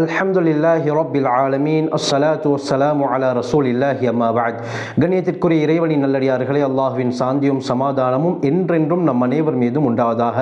அல்ஹம்துலில்லாஹி ரொபில் ஆலமீன். அஸ்ஸலாத்து வssalamu அலா ரசூலில்லாஹி அம்மா பஅத். கணியத்திற்குரிய இறைவனின் நல்லடியார்களே அல்லாஹ்வின் சாந்தியும் சமாதானமும் என்றென்றும் நம் அனைவர் மீதும் உண்டாவதாக.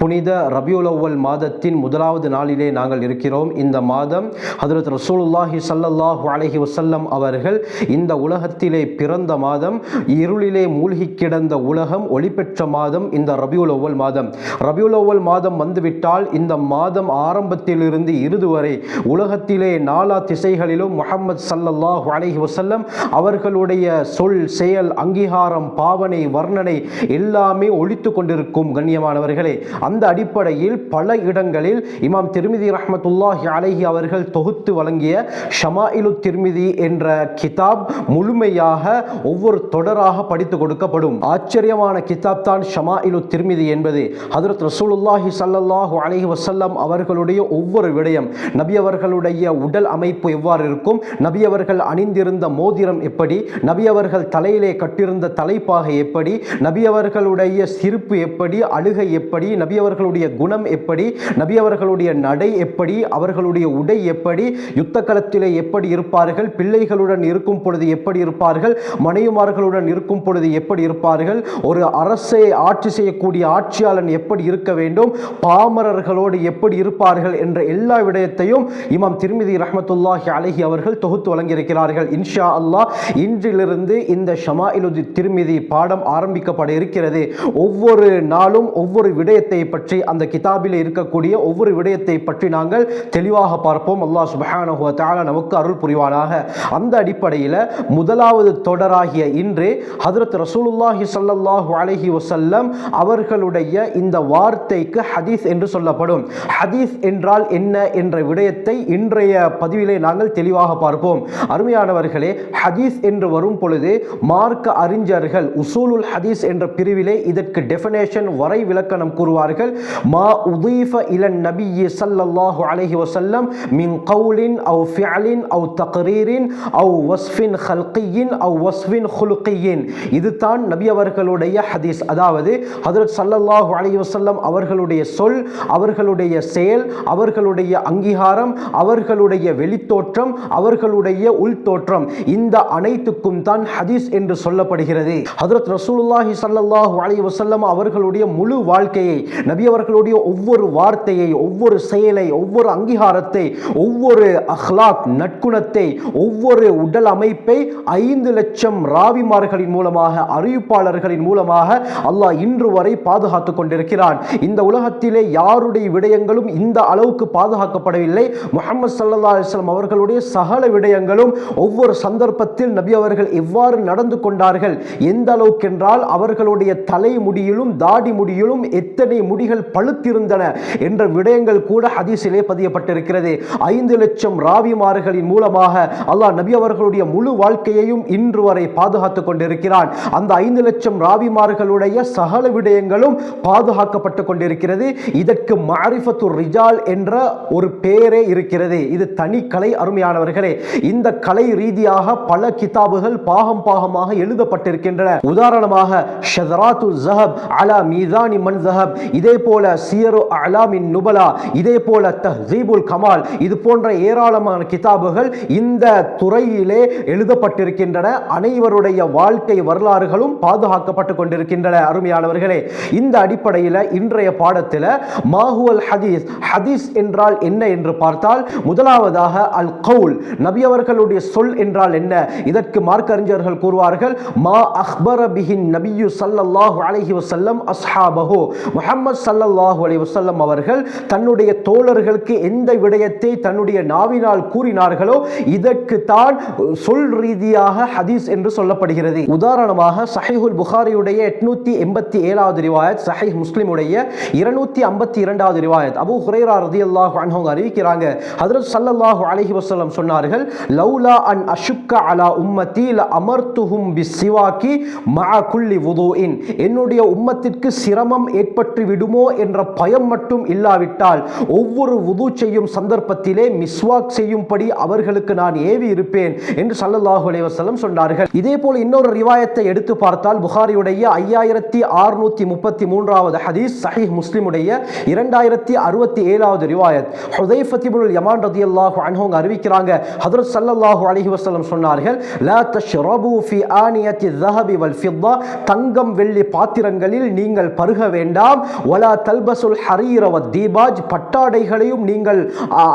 புனித ரபியுல் மாதத்தின் முதலாவது நாளிலே நாங்கள் இருக்கிறோம். இந்த மாதம் ஹதரத் ரசூலுல்லாஹி சல்லல்லாஹு அலஹி வசல்லம் அவர்கள் இந்த உலகத்திலே பிறந்த மாதம் இருளிலே மூழ்கி கிடந்த உலகம் ஒளிபெற்ற மாதம் இந்த ரபியுல் மாதம். ரபியுல் மாதம் வந்துவிட்டால் இந்த மாதம் ஆரம்பத்திலிருந்து இறுதி வரை உலகத்திலே நாலா திசைகளிலும் முகமது சல்லல்லாஹு அலஹி வசல்லம் அவர்களுடைய சொல் செயல் அங்கீகாரம் பாவனை வர்ணனை எல்லாமே ஒழித்து கொண்டிருக்கும் கண்ணியமானவர்களே. அந்த அடிப்படையில் பல இடங்களில் இமாம் திருமிதி ரஹமத்துல்லாஹி அலஹி அவர்கள் தொகுத்து வழங்கிய ஷமாயிலு திருமிதி என்ற கிதாப் முழுமையாக ஒவ்வொரு தொடராக படித்து கொடுக்கப்படும். ஆச்சரியமான கிதாப் தான் ஷமாயிலு திருமிதி என்பது. ஹதரத் ரசூலுல்லாஹி ஸல்லல்லாஹு அலஹி வசல்லம் அவர்களுடைய ஒவ்வொரு விடயம். நபி நபியவர்களுடைய உடல் அமைப்பு எவ்வாறு இருக்கும்? நபியவர்கள் அணிந்திருந்த மோதிரம் எப்படி? நபியவர்கள் தலையிலே கட்டிருந்த தலைப்பாகை எப்படி? நபியவர்களுடைய சிரிப்பு எப்படி? அழுகை எப்படி? நபியவர்களுடைய குணம் எப்படி? நபியவர்களுடைய நடை எப்படி? அவர்களுடைய உடை எப்படி? யுத்த களத்திலே எப்படி இருப்பார்கள்? பிள்ளைகளுடன் இருக்கும் பொழுது எப்படி இருப்பார்கள்? மனைவிமார்களுடன் இருக்கும் பொழுது எப்படி இருப்பார்கள்? ஒரு அரசை ஆட்சி செய்யக்கூடிய ஆட்சியாளன் எப்படி இருக்க வேண்டும்? பாமரர்களோடு எப்படி இருப்பார்கள்? என்ற எல்லா விடயத்தையும் இமாம் திருமிதி ரஹமத்துல்லாஹி அலஹி அவர்கள் தொகுத்து வழங்கியிருக்கிறார்கள். இன்ஷா அல்லாஹ் இன்றிலிருந்து இந்த ஷமாயிலுதி திருமிதி பாடம் ஆரம்பிக்கப்பட இருக்கிறது. ஒவ்வொரு நாளும் ஒவ்வொரு விடயத்தை பற்றி அந்த கிதாபில் இருக்கக்கூடிய ஒவ்வொரு விடயத்தை பற்றி நாங்கள் தெளிவாக பார்ப்போம். அல்லாஹ் சுபஹானஹு வ நமக்கு அருள் புரிவானாக. அந்த அடிப்படையில் முதலாவது தொடராகிய இன்று ஹதரத் ரசூலுல்லாஹி சல்லாஹு அலஹி வசல்லம் அவர்களுடைய இந்த வார்த்தைக்கு ஹதீஸ் என்று சொல்லப்படும். ஹதீஸ் என்றால் என்ன என்ற விடயத்தை விஷயத்தை இன்றைய பதிவிலே நாங்கள் தெளிவாக பார்ப்போம். அருமையானவர்களே ஹதீஸ் என்று வரும் பொழுது மார்க்க அறிஞர்கள் உசூலுல் ஹதீஸ் என்ற பிரிவிலே இதற்கு டெஃபினேஷன் வரை விளக்கணம் கூறுவார்கள். மா உதீஃப இலன் நபி சல்லல்லாஹு அலஹி வசல்லம் மின் கவுலின் அவு ஃபியலின் அவு தக்ரீரின் அவு வஸ்ஃபின் ஹல்கியின் அவு வஸ்ஃபின் ஹுலுக்கியின் இதுதான் நபி அவர்களுடைய ஹதீஸ். அதாவது ஹதரத் சல்லல்லாஹு அலஹி வசல்லம் அவர்களுடைய சொல் அவர்களுடைய செயல் அவர்களுடைய அங்கீகாரம் அவர்களுடைய வெளித்தோற்றம் அவர்களுடைய உள்தோற்றம். இந்த அனைத்துக்கும் தான் ஹதீஸ் என்று சொல்லப்படுகிறது. ஹதரத் ரசூலுல்லாஹி சல்லாஹூ அலி வசல்லம் அவர்களுடைய முழு வாழ்க்கையை நபி அவர்களுடைய ஒவ்வொரு வார்த்தையை ஒவ்வொரு செயலை ஒவ்வொரு அங்கீகாரத்தை ஒவ்வொரு அஹ்லாக் நற்குணத்தை ஒவ்வொரு உடல் அமைப்பை ஐந்து லட்சம் ராவிமார்களின் மூலமாக அறிவிப்பாளர்களின் மூலமாக அல்லாஹ் இன்று வரை பாதுகாத்து கொண்டிருக்கிறான். இந்த உலகத்திலே யாருடைய விடயங்களும் இந்த அளவுக்கு பாதுகாக்கப்படவில்லை. முகமது சல்லா அலிஸ்லாம் அவர்களுடைய சகல விடயங்களும் ஒவ்வொரு சந்தர்ப்பத்தில் நபி அவர்கள் எவ்வாறு நடந்து கொண்டார்கள்? எந்த அளவுக்கு என்றால் அவர்களுடைய தலைமுடியிலும் தாடி முடியிலும் எத்தனை முடிகள் பழுத்திருந்தன என்ற விடயங்கள் கூட ஹதீஸிலே பதியப்பட்டிருக்கிறது. ஐந்து லட்சம் ராவிமார்களின் மூலமாக அல்லாஹ் நபி அவர்களுடைய முழு வாழ்க்கையையும் இன்று வரை பாதுகாத்து கொண்டிருக்கிறான். அந்த ஐந்து லட்சம் ராவிமார்களுடைய சகல விடயங்களும் பாதுகாக்கப்பட்டு கொண்டிருக்கிறது. இதற்கு மாரிஃபத்து ரிஜால் என்ற ஒரு பெயரை இருக்கிறது. இது தனி கலை அருமையானவர்களே. இந்த கலை ரீதியாக பல கிதாபுகள் பாகம் பாகமாக எழுதப்பட்டிருக்கின்றன. உதாரணமாக ஷதராத்து ஜஹப் அலா மீதானி மன் ஜஹப் இதே போல சியரு அலாமின் நுபலா இதே போல தஹீபுல் கமால் இது போன்ற ஏராளமான கிதாபுகள் இந்த துறையிலே எழுதப்பட்டிருக்கின்றன. அனைவருடைய வாழ்க்கை வரலாறுகளும் பாதுகாக்கப்பட்டு கொண்டிருக்கின்றன அருமையானவர்களே. இந்த அடிப்படையில் இன்றைய பாடத்தில் மாஹுவல் ஹதீஸ் ஹதீஸ் என்றால் என்ன என்று பார்த்தால் முதலாவதாக அல் கவுல் நபி அவர்களுடைய சொல் என்றால் என்ன? இதற்கு மார்க்கறிஞர்கள் கூறுவார்கள் மா அக்பர பிஹின் நபியு சல்லல்லாஹு அலஹி வசல்லம் அஸ்ஹாபஹோ. முஹம்மது சல்லல்லாஹு அலி வசல்லம் அவர்கள் தன்னுடைய தோழர்களுக்கு எந்த விடயத்தை தன்னுடைய நாவினால் கூறினார்களோ இதற்கு தான் சொல் ரீதியாக ஹதீஸ் என்று சொல்லப்படுகிறது. உதாரணமாக சஹிஹுல் புகாரியுடைய எட்நூத்தி எண்பத்தி ஏழாவது ரிவாயத் சஹிஹ் முஸ்லிமுடைய இருநூத்தி ஐம்பத்தி இரண்டாவது ரிவாயத். அபு ஹுரேரா ரதி அல்லாஹ் அறிவிக்கிறாங்க ஹதரத் சல்லல்லாஹு அலஹி வஸல்லம் சொன்னார்கள் லௌலா அன் அஷுக்க அலா உம்மத்தி ல அமர்த்துஹும் பி சிவாக்கி மா குல்லி வுதுஇன். என்னுடைய உம்மத்திற்கு சிரமம் ஏற்பட்டு விடுமோ என்ற பயம் மட்டும் இல்லாவிட்டால் ஒவ்வொரு உது செய்யும் சந்தர்ப்பத்திலே மிஸ்வாக் செய்யும்படி அவர்களுக்கு நான் ஏவி இருப்பேன் என்று சல்லல்லாஹு அலைஹி வஸல்லம் சொன்னார்கள். இதே போல் இன்னொரு ரிவாயத்தை எடுத்து பார்த்தால் புகாரியுடைய ஐயாயிரத்தி ஆறுநூத்தி முப்பத்தி மூன்றாவது ஹதீஸ் சஹீஹ் முஸ்லிமுடைய இரண்டாயிரத்தி அறுபத்தி ஏழாவது ரிவாயத். ஹுதைஃபத் உத்பத்திபுல் யமான் ரதி அல்லாஹு அன்ஹோங்க அறிவிக்கிறாங்க. ஹதரத் சல்லல்லாஹு அலஹி வசலம் சொன்னார்கள் லா தஷ்ரபு ஃபி ஆனியத்தி தஹபி வல் ஃபித்தா. தங்கம் வெள்ளி பாத்திரங்களில் நீங்கள் பருக வேண்டாம். வலா தல்பசுல் ஹரீரவ தீபாஜ். பட்டாடைகளையும் நீங்கள்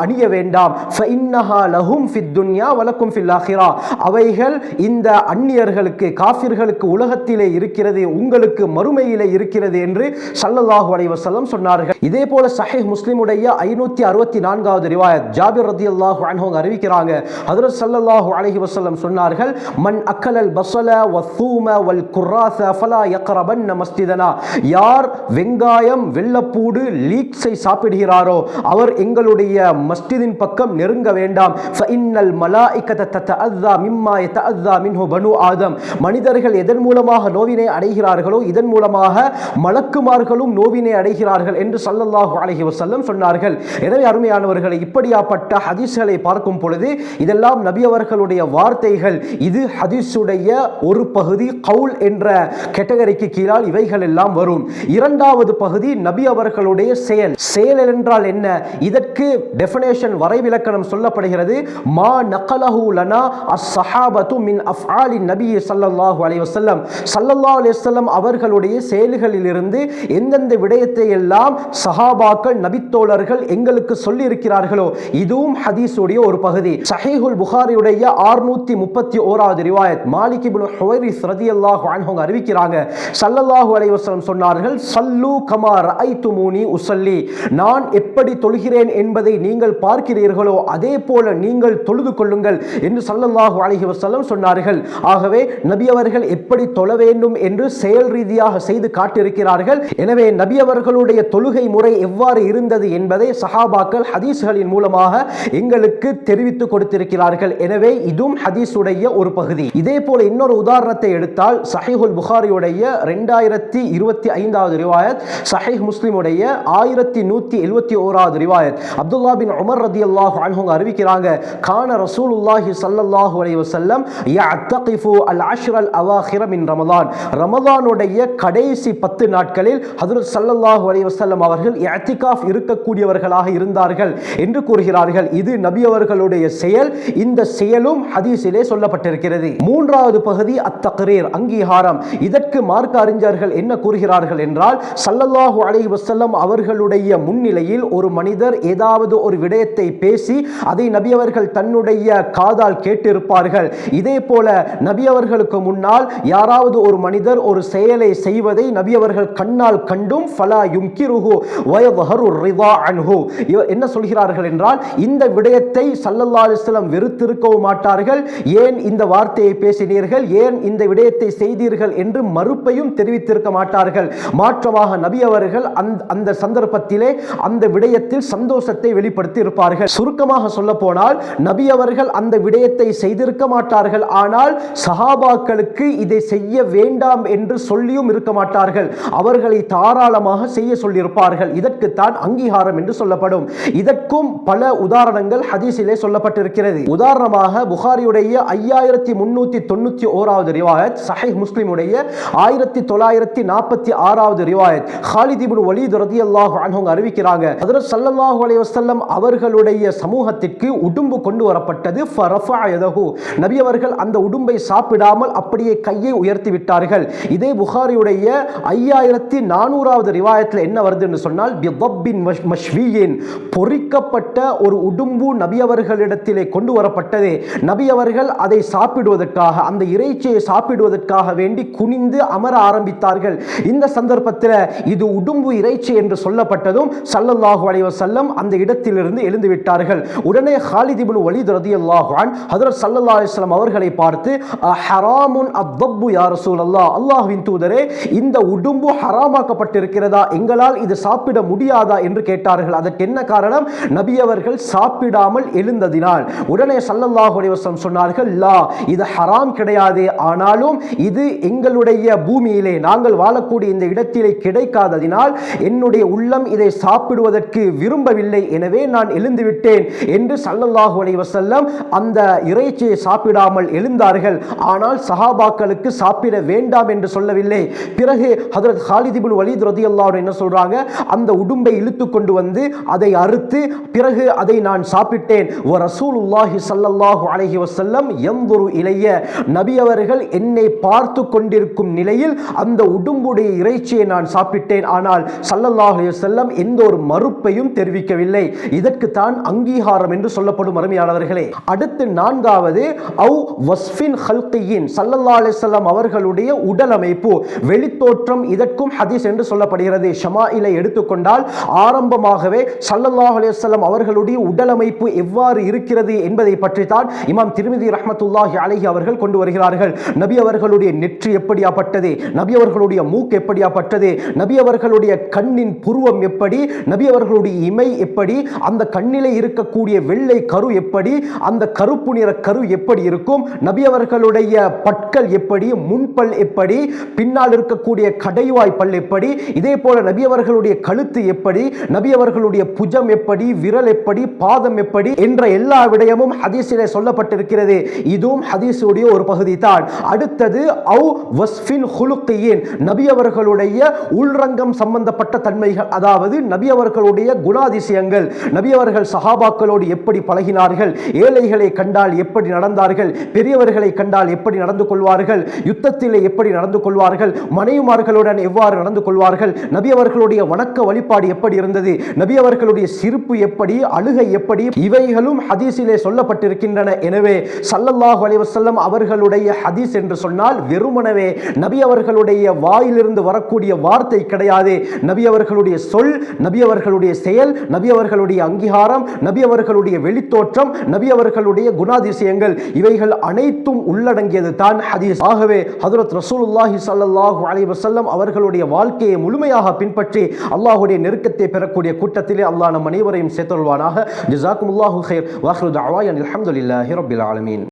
அணிய வேண்டாம். ஃபைன்னஹா லஹும் ஃபித் துன்யா வலக்கும் ஃபில் ஆஹிரா. அவைகள் இந்த அந்நியர்களுக்கு காஃபிர்களுக்கு உலகத்திலே இருக்கிறது உங்களுக்கு மறுமையிலே இருக்கிறது என்று சல்லல்லாஹு அலைவசல்லம் சொன்னார்கள். இதே போல சஹீஹ் முஸ்லிமுடைய ஐநூற்றி அறுபத்தி நான்காவது இரண்டாவது ரிவாயத் ஜாபிர் ரதியல்லாஹு அல்லாஹு அவங்க அறிவிக்கிறாங்க. ஹதரத் சல்லல்லாஹு அலஹி வசல்லம் சொன்னார்கள் மண் அக்கலல் பசல வசூம வல் குர்ராச ஃபலா யக்ரபன் மஸ்திதனா யார் வெங்காயம் வெள்ளப்பூடு லீக்ஸை சாப்பிடுகிறாரோ அவர் எங்களுடைய மஸ்ஜிதின் பக்கம் நெருங்க வேண்டாம். ஃபஇன்னல் மலாயிகத தத்தஅzzா மிம்மா யத்தஅzzா மின்ஹு பனு ஆதம். மனிதர்கள் எதன் மூலமாக நோவினை அடைகிறார்களோ இதன் மூலமாக மலக்குமார்களும் நோவினை அடைகிறார்கள் என்று சல்லல்லாஹு அலைஹி வஸல்லம் சொன்னார்கள். எனவே அருமையானவர்கள் இப்படியாப்பட்ட ஹதீஸ்களை பார்க்கும் பொழுது இதெல்லாம் நபி அவர்களுடைய வார்த்தைகள். இது ஹதீஸுடைய ஒரு பகுதி கவுல் என்ற கேட்டகரிக்கு கீழால் இவைகள் எல்லாம் வரும். இரண்டாவது பகுதி நபி அவர்களுடைய செயல். செயல் என்றால் என்ன? இதற்கு டெஃபினேஷன் வரைவிலக்கணம் சொல்லப்படுகிறது. மா நக்கலஹு லனா அஸ்-ஸஹாபத்து மின் அஃஆலி நபி ஸல்லல்லாஹு அலைஹி வஸல்லம். ஸல்லல்லாஹு அலைஹி வஸல்லம் அவர்களுடைய செயல்களிலிருந்து எந்தெந்த விடயத்தை எல்லாம் சஹாபாக்கள் நபித்தோழர்கள் எங்களுக்கு சொல்லி இருக்கிறார்களோ இதுவும் ஹதீஸுடைய ஒரு பகுதி. சஹீஹுல் புகாரியுடைய ஆறுநூத்தி முப்பத்தி ஓராவது ரிவாயத். மாலிக் இப்னு ஹுவைரிஸ் ரதியல்லாஹு அன்ஹு அவங்க அறிவிக்கிறாங்க. சல்லல்லாஹு அலைஹி வஸல்லம் சொன்னார்கள் சல்லு கமா ரஐத்துமூனி உஸல்லி நான் எப்படி தொழுகிறேன் என்பதை நீங்கள் பார்க்கிறீர்களோ அதே போல நீங்கள் தொழுது கொள்ளுங்கள் என்று சல்லல்லாஹு அலைஹி வஸல்லம் சொன்னார்கள். ஆகவே நபி அவர்கள் எப்படி தொழ வேண்டும் என்று செயல் ரீதியாக செய்து காட்டியிருக்கிறார்கள். எனவே நபி அவர்களுடைய தொழுகை முறை எவ்வாறு இருந்தது என்பதை சஹாபாக்கள் ஹதீஸ் ஹதீஸ்களின் மூலமாக எங்களுக்கு தெரிவித்து கொடுத்திருக்கிறார்கள். எனவே இதுவும் ஹதீஸுடைய ஒரு பகுதி. இதே போல இன்னொரு உதாரணத்தை எடுத்தால் சஹிஹுல் புகாரியுடைய ரெண்டாயிரத்தி இருபத்தி ஐந்தாவது ரிவாயத் சஹிஹ் முஸ்லிமுடைய ஆயிரத்தி நூத்தி எழுபத்தி ஓராவது ரிவாயத். அப்துல்லா பின் உமர் ரதி அல்லாஹ் அன்ஹுங்க அறிவிக்கிறாங்க கான ரசூலுல்லாஹி சல்லல்லாஹு அலைஹி வஸல்லம் யஅத்தகிஃபு அல் அஷ்ரல் அவாஹிர மின் ரமலான். ரமலானுடைய கடைசி பத்து நாட்களில் ஹதரத் சல்லல்லாஹு அலைஹி வஸல்லம் அவர்கள் இஅ்திகாஃப் இருக்கக்கூடியவர்களாக இருந்தார்கள் என்று கூறுகிறார்கள். இது நபி அவர்களுடைய செயல். இந்த செயலும் ஹதீஸிலே சொல்லப்பட்டிருக்கிறது. மூன்றாவது பகுதி அத்தகரீர் அங்கீகாரம். இதற்கு மார்க்க அறிஞர்கள் என்ன கூறுகிறார்கள் என்றால் சல்லல்லாஹு அலை வசல்லம் அவர்களுடைய முன்னிலையில் ஒரு மனிதர் ஏதாவது ஒரு விடயத்தை பேசி அதை நபி அவர்கள் தன்னுடைய காதால் கேட்டிருப்பார்கள். இதே போல நபி அவர்களுக்கு முன்னால் யாராவது ஒரு மனிதர் ஒரு செயலை செய்வதை நபி அவர்கள் கண்ணால் கண்டும் ஃபலா யும்கிருஹு வயதஹரு ரிதா என்ன சொல்கிறார் சொல்கிறார்கள் என்றால் இந்த விடயத்தை சல்லல்லா அலிஸ்லம் வெறுத்திருக்கவும் மாட்டார்கள். ஏன் இந்த வார்த்தையை பேசினீர்கள்? ஏன் இந்த விடயத்தை செய்தீர்கள் என்று மறுப்பையும் தெரிவித்திருக்க மாட்டார்கள். மாற்றமாக நபி அவர்கள் அந்த அந்த சந்தர்ப்பத்திலே அந்த விடயத்தில் சந்தோஷத்தை வெளிப்படுத்தி இருப்பார்கள். சுருக்கமாக சொல்ல போனால் நபி அவர்கள் அந்த விடயத்தை செய்திருக்க மாட்டார்கள். ஆனால் சஹாபாக்களுக்கு இதை செய்ய வேண்டாம் என்று சொல்லியும் இருக்க மாட்டார்கள். அவர்களை தாராளமாக செய்ய சொல்லியிருப்பார்கள். இதற்குத்தான் அங்கீகாரம் என்று சொல்லப்படும். இதற்கும் பல உதாரணங்கள் ஹதீஸிலே சொல்லப்பட்டிருக்கிறது. உதாரணமாக புகாரியுடைய ஐயாயிரத்தி முன்னூத்தி தொண்ணூத்தி ஓராவது ரிவாயத் சஹை முஸ்லிமுடைய ஆயிரத்தி தொள்ளாயிரத்தி நாற்பத்தி ஆறாவது ரிவாயத். ஹாலித் இப்னு ரதி அல்லாஹ் அன்ஹு அறிவிக்கிறாங்க ஹஜ்ரத் ஸல்லல்லாஹு அலைஹி வஸல்லம் அவர்களுடைய சமூகத்திற்கு உடும்பு கொண்டு வரப்பட்டது நபி அவர்கள் அந்த உடும்பை சாப்பிடாமல் அப்படியே கையை உயர்த்தி விட்டார்கள். இதே புகாரியுடைய ஐயாயிரத்தி நானூறாவது ரிவாயத்தில் என்ன வருதுன்னு சொன்னால் பொறிக்க கொடுக்கப்பட்ட ஒரு உடும்பு நபி அவர்களிடத்திலே கொண்டு வரப்பட்டது. நபி அவர்கள் அதை சாப்பிடுவதற்காக அந்த இறைச்சியை சாப்பிடுவதற்காக வேண்டி குனிந்து அமர ஆரம்பித்தார்கள். இந்த சந்தர்ப்பத்தில் இது உடும்பு இறைச்சி என்று சொல்லப்பட்டதும் சல்லல்லாஹு அலைவசல்லம் அந்த இடத்திலிருந்து எழுந்து விட்டார்கள். உடனே ஹாலிதிபுன் இப்னு வலீத் அல்லாஹான் ஹதரத் சல்லல்லா அலிஸ்லாம் அவர்களை பார்த்து ஹராமுன் அத்தப்பு யா ரசூலல்லாஹ் அல்லாஹ்வின் தூதரே இந்த உடும்பு ஹராமாக்கப்பட்டிருக்கிறதா? எங்களால் இது சாப்பிட முடியாதா? என்று கேட்டார்கள். அதற்கு என்ன காரணம்? நபி அவர்கள் சாப்பிடாமல் எழுந்ததினால். உடனே ஸல்லல்லாஹு அலைஹி சொன்னார்கள் லா இது ஹராம் கிடையாது. ஆனாலும் இது எங்களுடைய பூமியிலே நாங்கள் வாழக்கூடிய இந்த இடத்திலே கிடைக்காததினால் என்னுடைய உள்ளம் இதை சாப்பிடுவதற்கு விரும்பவில்லை. எனவே நான் எழுந்துவிட்டேன் என்று சல்லல்லாஹு அலைவசல்லம் அந்த இறைச்சியை சாப்பிடாமல் எழுந்தார்கள். ஆனால் சஹாபாக்களுக்கு சாப்பிட வேண்டாம் என்று சொல்லவில்லை. பிறகு ஹதரத் ஹாலிதிபுல் இப்னு ரதி என்ன சொல்றாங்க அந்த உடும்பை இழுத்து கொண்டு வந்து அதை அறுத்து பிறகு அதை நான் சாப்பிட்டேன். வ ரசூலுல்லாஹி சல்லல்லாஹு அலஹி வசல்லம் எந்தொரு இளைய நபி அவர்கள் என்னை பார்த்து கொண்டிருக்கும் நிலையில் அந்த உடும்புடைய இறைச்சியை நான் சாப்பிட்டேன். ஆனால் சல்லல்லாஹ் அலைஹி வஸல்லம் எந்த ஒரு மறுப்பையும் தெரிவிக்கவில்லை. இதற்கு தான் அங்கீகாரம் என்று சொல்லப்படும் அருமையானவர்களே. அடுத்து நான்காவது அவு வஸ்ஃபின் ஹல்கையின் சல்லல்லா அலிசல்லாம் அவர்களுடைய உடல் அமைப்பு வெளித்தோற்றம் இதற்கும் ஹதீஸ் என்று சொல்லப்படுகிறது. ஷமா இலை எடுத்துக்கொண்டால் ஆரம்பமாகவே சல்லல்லாஹ் அலிசல்லாம் வசல்லம் அவர்களுடைய உடலமைப்பு எவ்வாறு இருக்கிறது என்பதை பற்றி தான் இமாம் திருமதி ரஹமத்துல்லாஹி அலஹி அவர்கள் கொண்டு வருகிறார்கள். நபி அவர்களுடைய நெற்றி எப்படியாப்பட்டது? நபி அவர்களுடைய மூக்கு எப்படியாப்பட்டது? நபி அவர்களுடைய கண்ணின் புருவம் எப்படி? நபி அவர்களுடைய இமை எப்படி? அந்த கண்ணிலே இருக்கக்கூடிய வெள்ளை கரு எப்படி? அந்த கருப்பு நிற கரு எப்படி இருக்கும்? நபி அவர்களுடைய பற்கள் எப்படி? முன்பல் எப்படி? பின்னால் இருக்கக்கூடிய கடைவாய் பல் எப்படி? இதே போல நபி அவர்களுடைய கழுத்து எப்படி? நபி அவர்களுடைய புஜம் எப்படி? விரல் எப்படி பாதம் எப்படி என்ற எல்லா விடயமும் ஹதீஸிலே சொல்லப்பட்டிருக்கிறது. இதுவும் ஹதீஸுடைய ஒரு பகுதி தான் அடுத்தது அவு வஸ்பின் ஹுலுக்கியின் நபி அவர்களுடைய உள்ரங்கம் சம்பந்தப்பட்ட தன்மைகள் அதாவது நபி அவர்களுடைய குணாதிசயங்கள் நபி அவர்கள் சஹாபாக்களோடு எப்படி பழகினார்கள் ஏழைகளை கண்டால் எப்படி நடந்தார்கள் பெரியவர்களை கண்டால் எப்படி நடந்து கொள்வார்கள் யுத்தத்திலே எப்படி நடந்து கொள்வார்கள் மனைவிமார்களுடன் எவ்வாறு நடந்து கொள்வார்கள் நபி அவர்களுடைய வணக்க வழிபாடு எப்படி இருந்தது நபி அவர்களுடைய சிரிப்பு எப்படி அழுகை எப்படி இவைகளும் ஹதீஸிலே சொல்லப்பட்டிருக்கின்றன. எனவே சல்லல்லாஹு அலிவசல்லம் அவர்களுடைய ஹதீஸ் என்று சொன்னால் வெறுமனவே நபி அவர்களுடைய வாயிலிருந்து வரக்கூடிய வார்த்தை கிடையாது. நபி அவர்களுடைய சொல் நபி அவர்களுடைய செயல் நபி அவர்களுடைய அங்கீகாரம் நபி அவர்களுடைய வெளித்தோற்றம் நபி அவர்களுடைய குணாதிசயங்கள் இவைகள் அனைத்தும் உள்ளடங்கியது தான் ஹதீஸ். ஆகவே ஹதரத் ரசூலுல்லாஹி சல்லாஹூ அலைஹி அவர்களுடைய வாழ்க்கையை முழுமையாக பின்பற்றி அல்லாஹுடைய நெருக்கத்தை பெறக்கூடிய கூட்டத்திலே அல்லாஹ் நம் அனைவரையும் சேர்த்தொள்வானாக ஜஸாக்குமுல்லாஹு ஹைர் வாஹ்ரு தஅவாயன் அல்ஹம்துலில்லாஹி ரப்பில் ஆலமீன்